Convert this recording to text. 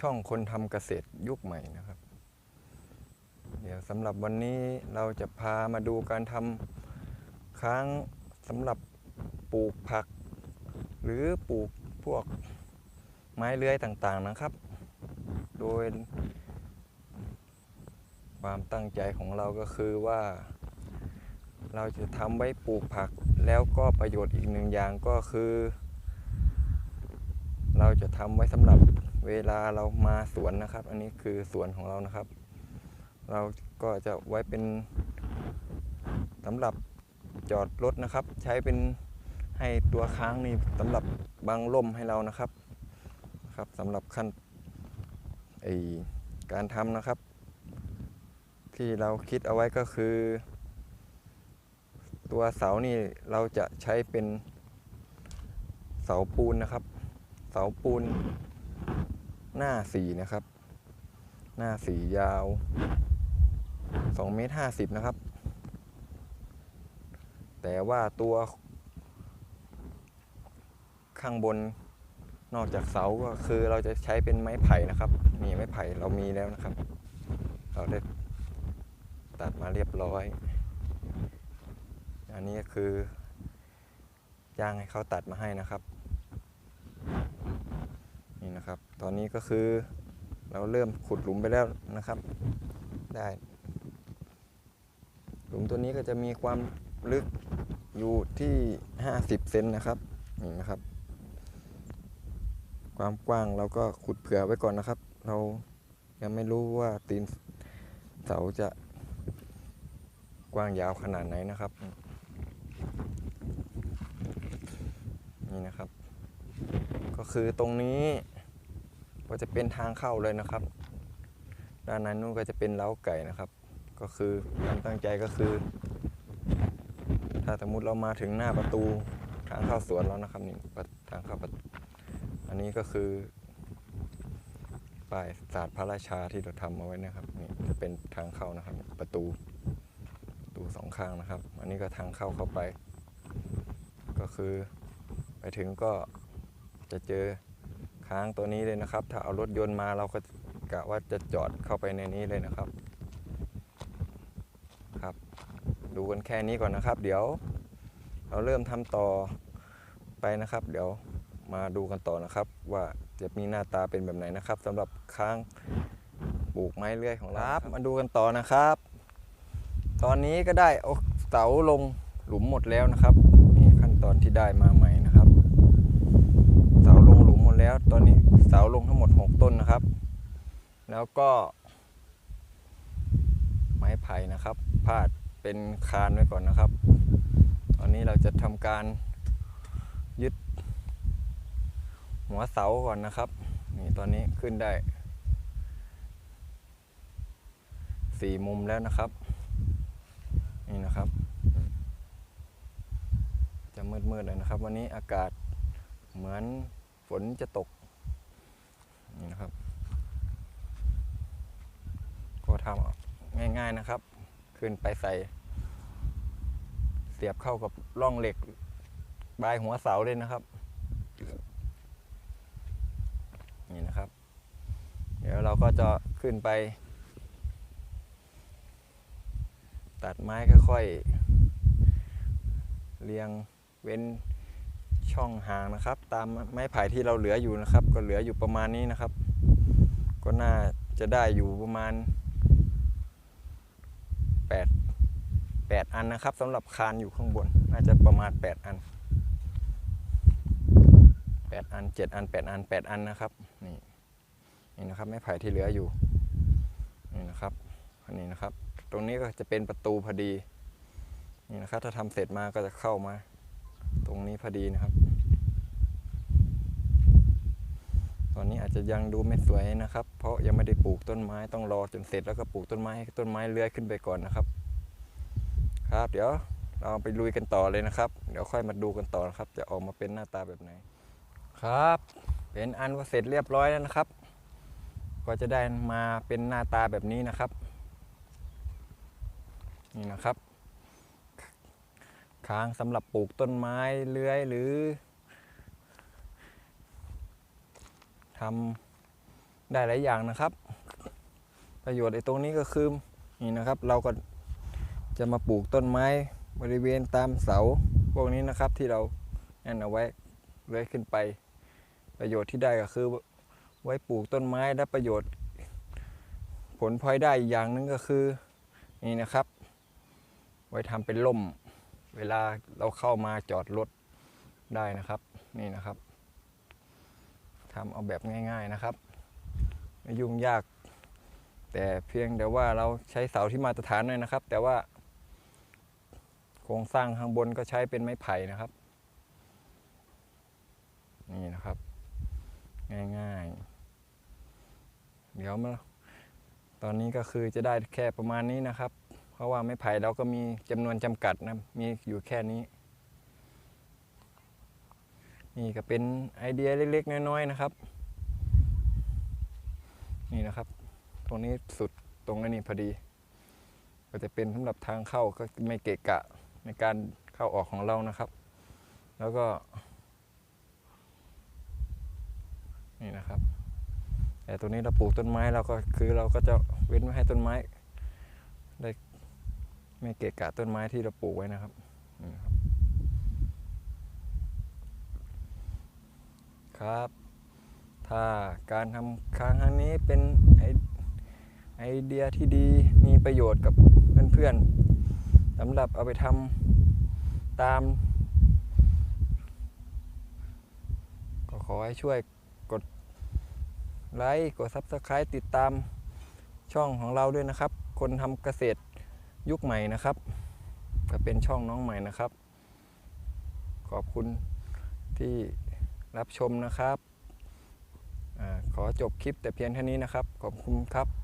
ช่องคนทำเกษตรยุคใหม่นะครับ เดี๋ยวสำหรับวันนี้เราจะพามาดูการทำค้างสำหรับปลูกผัก หรือปลูกพวกไม้เลื้อยต่างๆนะครับ โดย ความตั้งใจของเราก็คือว่า เราจะทำไว้ปลูกผักแล้วก็ประโยชน์อีกหนึ่งอย่างก็คือ เราจะทำไว้สำหรับ เวลาเรามาสวนนะครับ อันนี้คือสวนของเรานะครับ เราก็จะไว้เป็นสำหรับจอดรถนะครับ ใช้เป็นให้ตัวค้างนี่สำหรับบังล่มให้เรานะครับครับสำหรับขั้นไอการทำนะครับ ที่เราคิดเอาไว้ก็คือ ตัวเสานี่เราจะใช้เป็นเสาปูนนะครับ เสาปูน หน้าสี่นะครับ หน้าสี่ยาว2เมตร50 นะครับ แต่ว่าตัวข้างบนนอกจากเสาก็คือเราจะใช้เป็นไม้ไผ่นะครับนี่ไม้ไผ่เรามีแล้วนะครับ เราได้ตัดมาเรียบร้อย อันนี้ก็คือจ้างให้เขาตัดมาให้นะครับ นี่นะครับ ตอนนี้ก็คือเราเริ่มขุดหลุมไปแล้วนะครับ ได้ หลุมตัวนี้ก็จะมีความลึกอยู่ที่ 50 เซนนะครับนี่นะครับ ความกว้างเราก็ขุดเผื่อไว้ก่อนนะครับ เรายังไม่รู้ว่าตีนเสาจะกว้างยาวขนาดไหนนะครับ นี่นะครับ ก็คือตรงนี้ ก็จะเป็นทางเข้าเลยนะครับ ด้านนั้นนู่นก็จะเป็นเล้าไก่นะครับ ก็คือความตั้งใจก็คือ ถ้าสมมติเรามาถึงหน้าประตูทางเข้าสวนแล้วนะครับนี่ประทางเข้าประอันนี้ก็คือป้ายศาสตร์พระราชาที่เราทำเอาไว้นะครับนี่จะเป็นทางเข้านะครับ ประตูประตูสองข้างนะครับ อันนี้ก็ทางเข้าเข้าไป ก็คือไปถึงก็จะเจอ ค้างตัวนี้เลยนะครับ ถ้าเอารถยนต์มาเราก็กะว่าจะจอดเข้าไปในนี้เลยนะครับ ครับ ดูกันแค่นี้ก่อนนะครับ เดี๋ยว เราเริ่มทำต่อไปนะครับ เดี๋ยวมาดูกันต่อนะครับ ว่าจะมีหน้าตาเป็นแบบไหนนะครับสำหรับค้างปลูกไม้เลื่อยของเราครับมาดูกันต่อนะครับ ตอนนี้ก็ได้เอาเสาลงหลุมหมดแล้วนะครับนี่ขั้นตอนที่ได้มาใหม่นะครับ เสาลงหลุมหมดแล้ว ตอนนี้ เสาลงทั้งหมด 6 ต้นนะครับ แล้วก็ ไม้ไผ่นะครับพาดเป็นคานไว้ก่อนนะครับ ตอนนี้เราจะทำการยึด หัวเสาก่อนนะครับ นี่ตอนนี้ขึ้นได้สี่มุมแล้วนะครับ นี่นะครับ จะมืดๆเลยนะครับ วันนี้อากาศเหมือนฝนจะตก นี่นะครับ ก็ทำง่ายๆนะครับ ขึ้นไปใส่ เสียบเข้ากับร่องเหล็กบายหัวเสาเลยนะครับ นี่นะครับ เดี๋ยวเราก็จะขึ้นไป ตัดไม้ค่อยๆ เรียงเว้น ช่องห่างนะครับ ตามไม้ไผ่ที่เราเหลืออยู่นะครับ ก็เหลืออยู่ประมาณนี้นะครับ ก็น่าจะได้อยู่ประมาณ 8 8 อันนะครับสำหรับคานอยู่ข้างบน น่าจะประมาณ 8 อัน 8 อัน 7 อัน 8 อัน 8 อันนะครับนี่นี่นะครับไม้ไผ่ที่เหลืออยู่นี่นะครับอันนี้นะครับ ตรงนี้ก็จะเป็นประตูพอดีนี่นะครับ ถ้าทำเสร็จมาก็จะเข้ามา ตรงนี้พอดีนะครับ ตอนนี้อาจจะยังดูไม่สวยนะครับ เพราะยังไม่ได้ปลูกต้นไม้ต้องรอจนเสร็จแล้วก็ปลูกต้นไม้ต้นไม้เลื้อยขึ้นไปก่อนนะครับ ครับ เดี๋ยวเราไปลุยกันต่อเลยนะครับ เดี๋ยวค่อยมาดูกันต่อนะครับ จะออกมาเป็นหน้าตาแบบไหน ครับ เป็นอันว่าเสร็จเรียบร้อยแล้วนะครับ ก็จะได้มาเป็นหน้าตาแบบนี้นะครับ นี่นะครับ ค้างสำหรับปลูกต้นไม้เลื้อยหรือทำได้หลายอย่างนะครับ ประโยชน์ไอ้ตรงนี้ก็คือนี่นะครับ เราก็จะมาปลูกต้นไม้บริเวณตามเสาพวกนี้นะครับที่เรานั่นเอาไว้เลื้อยขึ้นไป ประโยชน์ที่ได้ก็คือ ไว้ปลูกต้นไม้และประโยชน์ ผลพลอยได้อีกอย่างหนึงก็คือนี่นะครับ ไว้ทำเป็นล่ม เวลาเราเข้ามาจอดรถได้นะครับ นี่นะครับทำเอาแบบง่ายๆนะครับ ไม่ยุ่งยาก แต่เพียงแต่ว่าเราใช้เสาที่มาตรฐานหน่อยนะครับ แต่ว่า โครงสร้างข้างบนก็ใช้เป็นไม้ไผ่นะครับ นี่นะครับ ง่ายๆ เดี๋ยวมาตอนนี้ก็คือจะได้แค่ประมาณนี้นะครับ ราะว่าไม้ไผ่เราก็มีจำนวนจำกัดนะมีอยู่แค่นี้ นี่ก็เป็นไอเดียเล็กๆ น้อยๆนะครับ นี่นะครับ ตรงนี้สุดตรงนี้พอดี ก็จะเป็นสำหรับทางเข้าก็ไม่เกะกะในการเข้าออกของเรานะครับ แล้วก็ นี่นะครับ แต่ตัวนี้เราปลูกต้นไม้เราก็คือเราก็จะเว้นไว้ให้ต้นไม้ ไม่เกะกะต้นไม้ที่เราปลูกไว้นะครับครับ ถ้าการทำค้างครั้งนี้เป็นไอไอเดียที่ดีมีประโยชน์กับเพื่อนๆสำหรับเอาไปทำตาม ก็ขอให้ช่วยกดไลค์กด Subscribe ติดตามช่องของเราด้วยนะครับ คนทำเกษตร ยุคใหม่นะครับก็เป็นช่องน้องใหม่นะครับ ขอบคุณที่รับชมนะครับอขอจบคลิปแต่เพียงเท่านี้นะครับ ขอบคุณครับ